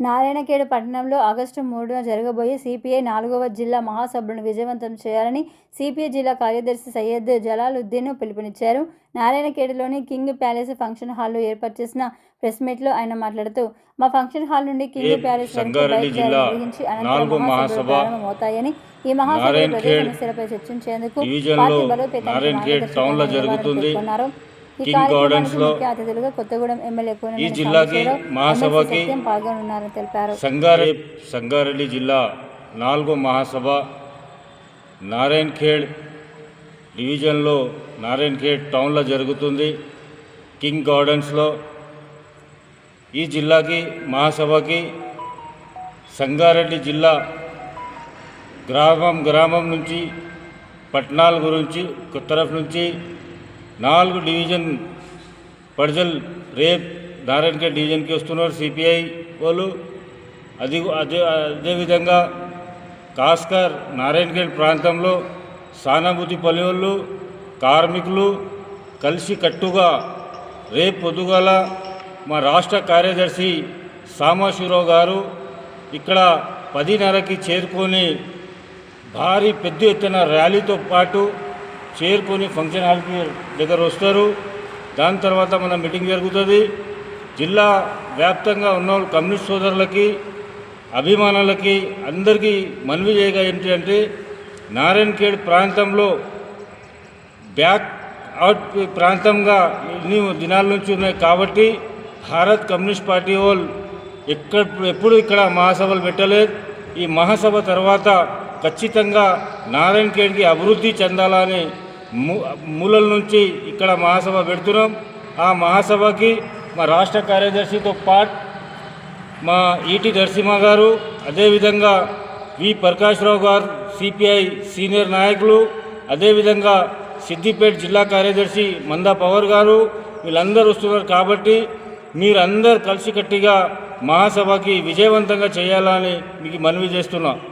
నారాయణఖేడ్ పట్టణంలో ఆగస్టు మూడున జరగబోయే సిపిఐ నాలుగవ జిల్లా మహాసభలను విజయవంతం చేయాలని సిపిఐ జిల్లా కార్యదర్శి సయ్యద్ జలాలుద్దీన్ పిలుపునిచ్చారు నారాయణఖేడ్లోని కింగ్ ప్యాలెస్ ఫంక్షన్ హాల్లో ఏర్పాటు చేసిన ప్రెస్ మీట్లో ఆయన మాట్లాడుతూ మా ఫంక్షన్ హాల్ నుండి కింగ్ ప్యాలెస్ వరకు బైక్ నిర్వహించి అనంతరం మహాసభ ప్రారంభమవుతాయని ఈ నారాయణఖేడ్ సమస్యలపై చర్చించేందుకు పార్టీ జరుగుతుంది. ఈ కింగ్ కార్యక్రమానికి అతిథులుగా కొత్తగూడెం ఎమ్మెల్యే ఈ జిల్లాకి మహాసభకి తెలిపారు. సంగారెడ్డి సంగారెడ్డి జిల్లా నాలుగో మహాసభ నారాయణఖేడ్ డివిజన్లో నారాయణఖేడ్ టౌన్లో జరుగుతుంది. కింగ్ గార్డెన్స్లో ఈ జిల్లాకి మహాసభకి సంగారెడ్డి జిల్లా గ్రామం గ్రామం నుంచి పట్టణాల గురించి తరఫు నుంచి నాలుగు డివిజన్ పడజల్ రేప్ నారాయణఖేడ్ డివిజన్కి వస్తున్నారు సిపిఐ వాళ్ళు. అది అదే అదేవిధంగా కాస్కర్ నారాయణఖేడ్ ప్రాంతంలో సానుభూతి పల్లెళ్ళు కార్మికులు కలిసి కట్టుగా రేపు పొద్దుగాల మా రాష్ట్ర కార్యదర్శి సామాశివరావు గారు ఇక్కడ పదిన్నరకి చేరుకొని భారీ పెద్ద ఎత్తున ర్యాలీతో పాటు చేరుకొని ఫంక్షన్ హాల్కి దగ్గర వస్తారు. దాని తర్వాత మన మీటింగ్ జరుగుతుంది. జిల్లా వ్యాప్తంగా ఉన్న కమ్యూనిస్ట్ సోదరులకి అభిమానులకి అందరికీ మనవి చేయగా ఏంటి అంటే నారాయణఖేడ్ ప్రాంతంలో బ్యాక్ అవుట్ ప్రాంతంగా ఎన్ని దినాల నుంచి ఉన్నాయి కాబట్టి భారత్ కమ్యూనిస్ట్ పార్టీ వాళ్ళు ఎక్కడ ఎప్పుడు ఇక్కడ మహాసభలు పెట్టలేదు. ఈ మహాసభ తర్వాత ఖచ్చితంగా నారాయణఖేడ్కి అభివృద్ధి చెందాలని మూ మూలల నుంచి ఇక్కడ మహాసభ పెడుతున్నాం. ఆ మహాసభకి మా రాష్ట్ర కార్యదర్శితో పాటు మా ఈటి నరసింహ గారు అదేవిధంగా వి ప్రకాశ్రావు గారు సిపిఐ సీనియర్ నాయకులు అదేవిధంగా సిద్దిపేట జిల్లా కార్యదర్శి మందా పవర్ గారు వీళ్ళందరూ వస్తున్నారు కాబట్టి మీరందరూ కలిసికట్టిగా మహాసభకి విజయవంతంగా చేయాలని మీకు మనవి చేస్తున్నాను